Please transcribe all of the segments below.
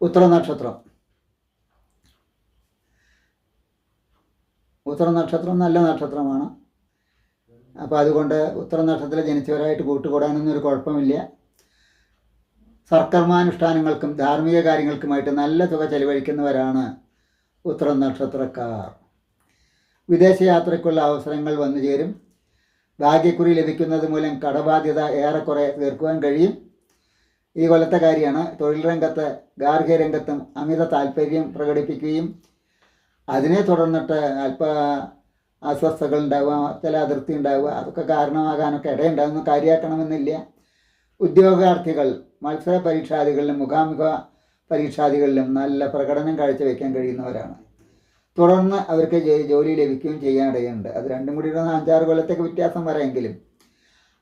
ഉത്തര നക്ഷത്രം ഉത്തര നക്ഷത്രം നല്ല നക്ഷത്രമാണ്. അപ്പോൾ അതുകൊണ്ട് ഉത്തരനക്ഷത്രത്തിൽ ജനിച്ചവരായിട്ട് കൂട്ടുകൂടാനൊന്നും ഒരു കുഴപ്പമില്ല. സർക്കർമാനുഷ്ഠാനങ്ങൾക്കും ധാർമ്മിക കാര്യങ്ങൾക്കുമായിട്ട് നല്ല തുക ചെലവഴിക്കുന്നവരാണ് ഉത്തര നക്ഷത്രക്കാർ വിദേശയാത്രയ്ക്കുള്ള അവസരങ്ങൾ വന്നു ചേരും ഭാഗ്യക്കുറി ലഭിക്കുന്നത് മൂലം കടബാധ്യത ഏറെക്കുറെ തീർക്കുവാൻ കഴിയും. ഈ കൊല്ലത്തെ കാര്യമാണ്. തൊഴിൽ രംഗത്ത് ഗാർഹിക രംഗത്തും അമിത താല്പര്യം പ്രകടിപ്പിക്കുകയും അതിനെ തുടർന്നിട്ട് അല്പ അസ്വസ്ഥതകൾ ഉണ്ടാവുക ചില അതിർത്തി ഉണ്ടാവുക അതൊക്കെ കാരണമാകാനൊക്കെ ഇടയുണ്ടാകുന്ന കാര്യമാക്കണമെന്നില്ല. ഉദ്യോഗാർത്ഥികൾ മത്സര പരീക്ഷാദികളിലും മുഖാമുഖ പരീക്ഷാദികളിലും നല്ല പ്രകടനം കാഴ്ചവെക്കാൻ കഴിയുന്നവരാണ്. തുടർന്ന് അവർക്ക് ജോലി ലഭിക്കുകയും ചെയ്യാനിടയുണ്ട്. അത് രണ്ടും കൂടി ഒരു അഞ്ചാറ് കൊല്ലത്തേക്ക് വ്യത്യാസം വരെയെങ്കിലും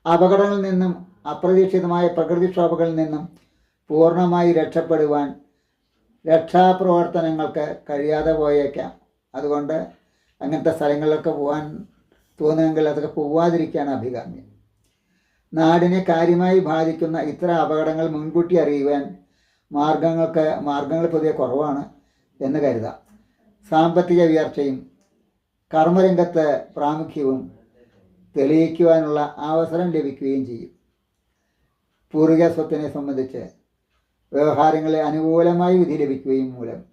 അപകടങ്ങളിൽ നിന്നും അപ്രതീക്ഷിതമായ പ്രകൃതിക്ഷോഭങ്ങളിൽ നിന്നും പൂർണമായി രക്ഷപ്പെടുവാൻ രക്ഷാപ്രവർത്തനങ്ങൾക്ക് കഴിയാതെ പോയേക്കാം. അതുകൊണ്ട് അങ്ങനത്തെ സ്ഥലങ്ങളിലൊക്കെ പോകാൻ തോന്നുമെങ്കിൽ അതൊക്കെ പോവാതിരിക്കുകയാണ് അഭികാമ്യം. നാടിനെ കാര്യമായി ബാധിക്കുന്ന ഇത്തരം അപകടങ്ങൾ മുൻകൂട്ടി അറിയുവാൻ മാർഗങ്ങൾക്ക് മാർഗങ്ങൾ പൊതുവെ കുറവാണ് എന്ന് കരുതാം. സാമ്പത്തിക ഉയർച്ചയും കർമ്മരംഗത്ത് പ്രാമുഖ്യവും തെളിയിക്കുവാനുള്ള അവസരം ലഭിക്കുകയും ചെയ്യും. പൂർവിക സ്വത്തിനെ സംബന്ധിച്ച് വ്യവഹാരങ്ങളെ അനുകൂലമായി വിധി ലഭിക്കുകയും മൂലം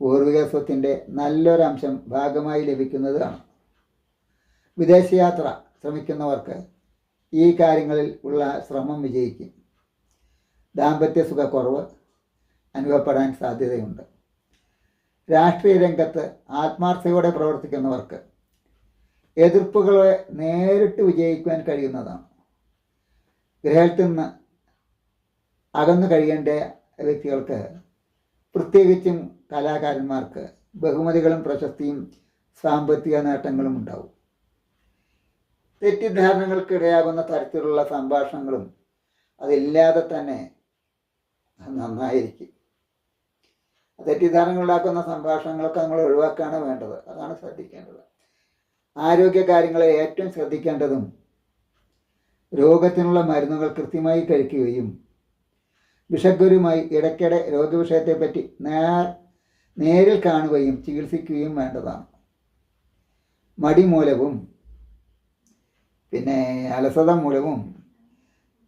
പൂർവിക സ്വത്തിന്റെ നല്ലൊരംശം ഭാഗമായി ലഭിക്കുന്നതാണ്. വിദേശയാത്ര ശ്രമിക്കുന്നവർക്ക് ഈ കാര്യങ്ങളിൽ ഉള്ള ശ്രമം വിജയിക്കും. ദാമ്പത്യ സുഖക്കുറവ് അനുഭവപ്പെടാൻ സാധ്യതയുണ്ട്. രാഷ്ട്രീയ രംഗത്ത് ആത്മാർത്ഥയോടെ പ്രവർത്തിക്കുന്നവർക്ക് എതിർപ്പുകളെ നേരിട്ട് വിജയിക്കുവാൻ കഴിയുന്നതാണ്. ഗ്രഹത്തിൽ നിന്ന് അകന്നു കഴിയേണ്ട വ്യക്തികൾക്ക് പ്രത്യേകിച്ചും കലാകാരന്മാർക്ക് ബഹുമതികളും പ്രശസ്തിയും സാമ്പത്തിക നേട്ടങ്ങളും ഉണ്ടാവും. തെറ്റിദ്ധാരണകൾക്ക് ഇടയാകുന്ന തരത്തിലുള്ള സംഭാഷണങ്ങളും അതില്ലാതെ തന്നെ നന്നായിരിക്കും. തെറ്റിദ്ധാരണകൾ ഉണ്ടാക്കുന്ന സംഭാഷണങ്ങളൊക്കെ നമ്മൾ ഒഴിവാക്കുകയാണ് വേണ്ടത്. അതാണ് ശ്രദ്ധിക്കേണ്ടത്. ആരോഗ്യ കാര്യങ്ങളെ ഏറ്റവും ശ്രദ്ധിക്കേണ്ടതും രോഗത്തിനുള്ള മരുന്നുകൾ കൃത്യമായി കഴിക്കുകയും വിഷഗ്വരുമായി ഇടയ്ക്കിടെ രോഗവിഷയത്തെപ്പറ്റി നേർ നേരിൽ കാണുകയും ചികിത്സിക്കുകയും വേണ്ടതാണ്. മടി മൂലവും പിന്നെ അലസത മൂലവും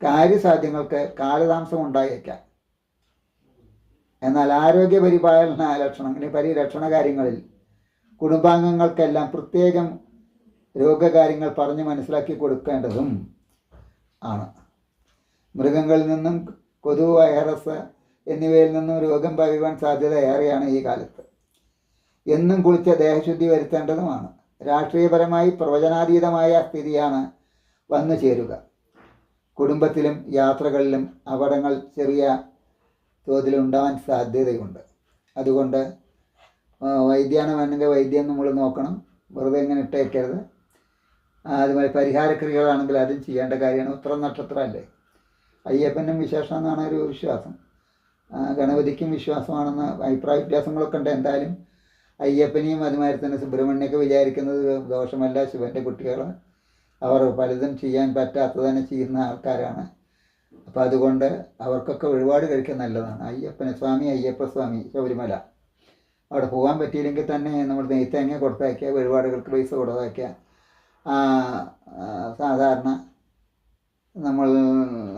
കാര്യസാധ്യങ്ങൾക്ക് കാലതാമസം ഉണ്ടായേക്കാം. എന്നാൽ ആരോഗ്യ പരിപാലന അല്ലെങ്കിൽ പരിരക്ഷണ കാര്യങ്ങളിൽ കുടുംബാംഗങ്ങൾക്കെല്ലാം പ്രത്യേകം രോഗകാര്യങ്ങൾ പറഞ്ഞ് മനസ്സിലാക്കി കൊടുക്കേണ്ടതും ആണ്. മൃഗങ്ങളിൽ നിന്നും കൊതു വൈറസ് എന്നിവയിൽ നിന്നും രോഗം പകരുവാൻ സാധ്യത ഏറെയാണ് ഈ കാലത്ത്. എന്നും കുളിച്ച ദേഹശുദ്ധി വരുത്തേണ്ടതുമാണ്. രാഷ്ട്രീയപരമായി പ്രവചനാതീതമായ സ്ഥിതിയാണ് വന്നു ചേരുക. കുടുംബത്തിലും യാത്രകളിലും അപകടങ്ങൾ ചെറിയ തോതിൽ ഉണ്ടാവാൻ സാധ്യതയുണ്ട്. അതുകൊണ്ട് വേണമെങ്കിൽ വൈദ്യം നമ്മൾ നോക്കണം. വെറുതെ ഇങ്ങനെ ഇട്ടേക്കരുത്. അതുപോലെ പരിഹാരക്രിയകളാണെങ്കിൽ അതും ചെയ്യേണ്ട കാര്യമാണ്. ഉത്തര നക്ഷത്രമല്ലേ? അയ്യപ്പനും വിശേഷം എന്നാണ് ഒരു വിശ്വാസം. ഗണപതിക്കും വിശ്വാസമാണെന്ന് അഭിപ്രായ വ്യത്യാസങ്ങളൊക്കെ ഉണ്ട്. എന്തായാലും അയ്യപ്പനെയും അതുമാതിരി തന്നെ സുബ്രഹ്മണ്യൊക്കെ വിചാരിക്കുന്നത് ദോഷമല്ല. ശിവന്റെ കുട്ടികൾ അവർ പലതും ചെയ്യാൻ പറ്റാത്തത് തന്നെ ചെയ്യുന്ന ആൾക്കാരാണ്. അപ്പോൾ അതുകൊണ്ട് അവർക്കൊക്കെ ഒരുപാട് കഴിക്കാൻ നല്ലതാണ്. അയ്യപ്പന സ്വാമി അയ്യപ്പ സ്വാമി ശബരിമല. അവിടെ പോകാൻ പറ്റിയില്ലെങ്കിൽ തന്നെ നമ്മൾ നെയ്ത്തേങ്ങ കൊടുത്തയക്കുക ഒരുപാടുകൾക്ക് പൈസ കൊടുത്തയക്കുക. സാധാരണ നമ്മൾ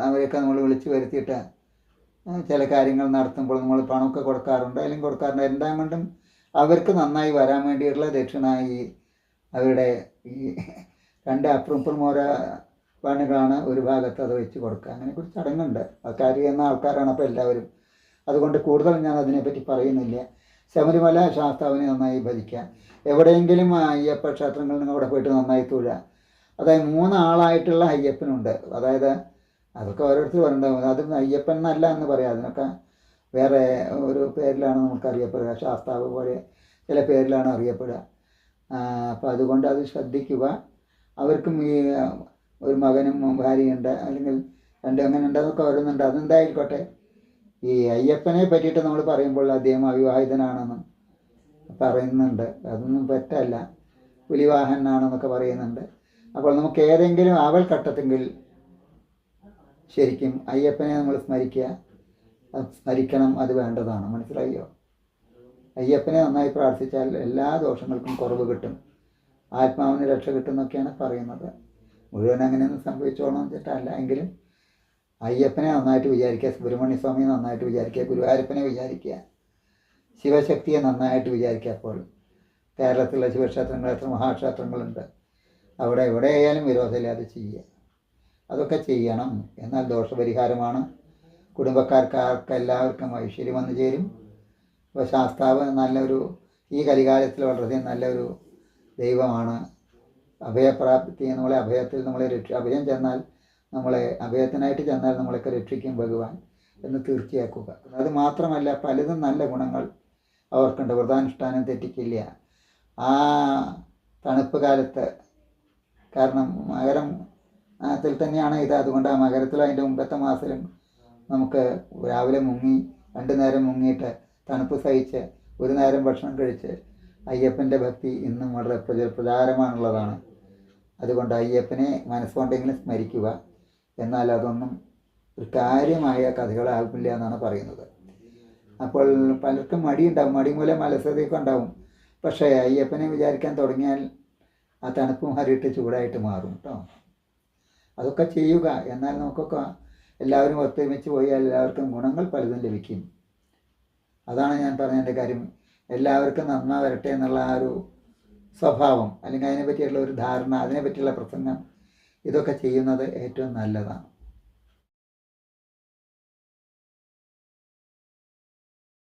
അവരെയൊക്കെ നമ്മൾ വിളിച്ച് വരുത്തിയിട്ട് ചില കാര്യങ്ങൾ നടത്തുമ്പോൾ നമ്മൾ പണമൊക്കെ കൊടുക്കാറുണ്ട്. അല്ലെങ്കിൽ കൊടുക്കാറുണ്ട്. എല്ലാം കൊണ്ടും അവർക്ക് നന്നായി വരാൻ വേണ്ടിയിട്ടുള്ള ദക്ഷിണ ഈ അവരുടെ ഈ രണ്ട് അപ്പുറം മോര പണികളാണ് ഒരു ഭാഗത്ത് അത് വെച്ച് കൊടുക്കുക. അങ്ങനെ ഒരു ചടങ്ങുണ്ട്. കാര്യം എന്ന ആൾക്കാരാണ് അപ്പോൾ എല്ലാവരും. അതുകൊണ്ട് കൂടുതൽ ഞാൻ അതിനെപ്പറ്റി പറയുന്നില്ല. ശബരിമല ശാസ്താവിനെ നന്നായി ഭജിക്കുക എവിടെയെങ്കിലും അയ്യപ്പ ക്ഷേത്രങ്ങളിൽ നിന്ന് അവിടെ പോയിട്ട് നന്നായി തൊഴുക അതായത് മൂന്നാളായിട്ടുള്ള അയ്യപ്പനുണ്ട്. അതായത് അതൊക്കെ ഓരോരുത്തർ പറയുന്നുണ്ടാവും അത് അയ്യപ്പൻ എന്നല്ല എന്ന് പറയാം. അതിനൊക്കെ വേറെ ഒരു പേരിലാണ് നമുക്ക് അറിയപ്പെടുക ശാസ്താവ് പോലെ ചില പേരിലാണ് അറിയപ്പെടുക. അപ്പോൾ അതുകൊണ്ട് അത് ശ്രദ്ധിക്കുക. അവർക്കും ഈ ഒരു മകനും ഭാര്യയുണ്ട്. അല്ലെങ്കിൽ രണ്ട് അങ്ങനെ ഉണ്ടെന്നൊക്കെ വരുന്നുണ്ട് അതെന്തായിക്കോട്ടെ ഈ അയ്യപ്പനെ പറ്റിയിട്ട് നമ്മൾ പറയുമ്പോൾ അദ്ദേഹം അവിവാഹിതനാണെന്നും പറയുന്നുണ്ട്. അതൊന്നും പറ്റല്ല പുലിവാഹനാണെന്നൊക്കെ പറയുന്നുണ്ട്. അപ്പോൾ നമുക്ക് ഏതെങ്കിലും ആവൽ ഘട്ടത്തെങ്കിൽ ശരിക്കും അയ്യപ്പനെ നമ്മൾ സ്മരിക്കുക സ്മരിക്കണം അത് വേണ്ടതാണ്. മനസ്സിലായോ? അയ്യപ്പനെ നന്നായി പ്രാർത്ഥിച്ചാൽ എല്ലാ ദോഷങ്ങൾക്കും കുറവ് കിട്ടും. ആത്മാവിന് രക്ഷ കിട്ടും എന്നൊക്കെയാണ് പറയുന്നത്. മുഴുവൻ അങ്ങനെയൊന്നും സംഭവിച്ചോളണം വെച്ചിട്ടല്ല. എങ്കിലും അയ്യപ്പനെ നന്നായിട്ട് വിചാരിക്കുക സുബ്രഹ്മണ്യ സ്വാമിയെ നന്നായിട്ട് വിചാരിക്കുക ഗുരുവായൂരപ്പനെ വിചാരിക്കുക ശിവശക്തിയെ നന്നായിട്ട് വിചാരിക്കുക അപ്പോൾ കേരളത്തിലുള്ള ശിവക്ഷേത്രങ്ങൾ എത്ര മഹാക്ഷേത്രങ്ങളുണ്ട്. അവിടെ എവിടെ ആയാലും വിരോധമില്ലാതെ ചെയ്യുക. അതൊക്കെ ചെയ്യണം. എന്നാൽ ദോഷപരിഹാരമാണ്. കുടുംബക്കാർക്ക് എല്ലാവർക്കും ഐശ്വര്യം വന്നു ചേരും. അപ്പോൾ ശാസ്താവ് നല്ലൊരു ഈ കലികാലത്തിൽ വളരെ നല്ലൊരു ദൈവമാണ്. അഭയപ്രാപ്തി നമ്മളെ അഭയത്തിൽ നമ്മളെ രക്ഷ അഭയം ചെന്നാൽ നമ്മളെ അഭയത്തിനായിട്ട് ചെന്നാൽ നമ്മളൊക്കെ രക്ഷിക്കും ഭഗവാൻ എന്ന് തീർച്ചയാക്കുക. അത് മാത്രമല്ല പലതും നല്ല ഗുണങ്ങൾ അവർക്കുണ്ട്. വ്രതാനുഷ്ഠാനം തെറ്റിക്കില്ല. ആ തണുപ്പ് കാലത്ത് കാരണം മകരം ത്തിൽ തന്നെയാണ് ഇത്. അതുകൊണ്ട് ആ മകരത്തിലും അതിന്റെ മുമ്പത്തെ മാസത്തിലും നമുക്ക് രാവിലെ മുങ്ങി രണ്ട് നേരം മുങ്ങിയിട്ട് തണുപ്പ് സഹിച്ച് ഒരു നേരം ഭക്ഷണം കഴിച്ച് അയ്യപ്പന്റെ ഭക്തി ഇന്നും വളരെ പ്രച പ്രചാരമാണുള്ളതാണ്. അതുകൊണ്ട് അയ്യപ്പനെ മനസ്സുകൊണ്ടെങ്കിലും സ്മരിക്കുക. എന്നാൽ അതൊന്നും ഒരു കാര്യമായ കഥകളാകില്ല എന്നാണ് പറയുന്നത്. അപ്പോൾ പലർക്കും മടിയുണ്ടാവും മടി മൂലം അലസതയൊക്കെ ഉണ്ടാവും. പക്ഷേ അയ്യപ്പനെ വിചാരിക്കാൻ തുടങ്ങിയാൽ ആ തണുപ്പും ഹരിയിട്ട് ചൂടായിട്ട് മാറും കേട്ടോ അതൊക്കെ ചെയ്യുക. എന്നാൽ നമുക്കൊക്കെ എല്ലാവരും ഒത്തൊരുമിച്ച് പോയാൽ എല്ലാവർക്കും ഗുണങ്ങൾ പലതും ലഭിക്കും. അതാണ് ഞാൻ പറഞ്ഞതിന്റെ കാര്യം. എല്ലാവർക്കും നന്നാ വരട്ടെ എന്നുള്ള ആ ഒരു സ്വഭാവം അല്ലെങ്കിൽ അതിനെ പറ്റിയുള്ള ഒരു ധാരണ അതിനെ പറ്റിയുള്ള പ്രസംഗം ഇതൊക്കെ ചെയ്യുന്നത് ഏറ്റവും നല്ലതാണ്.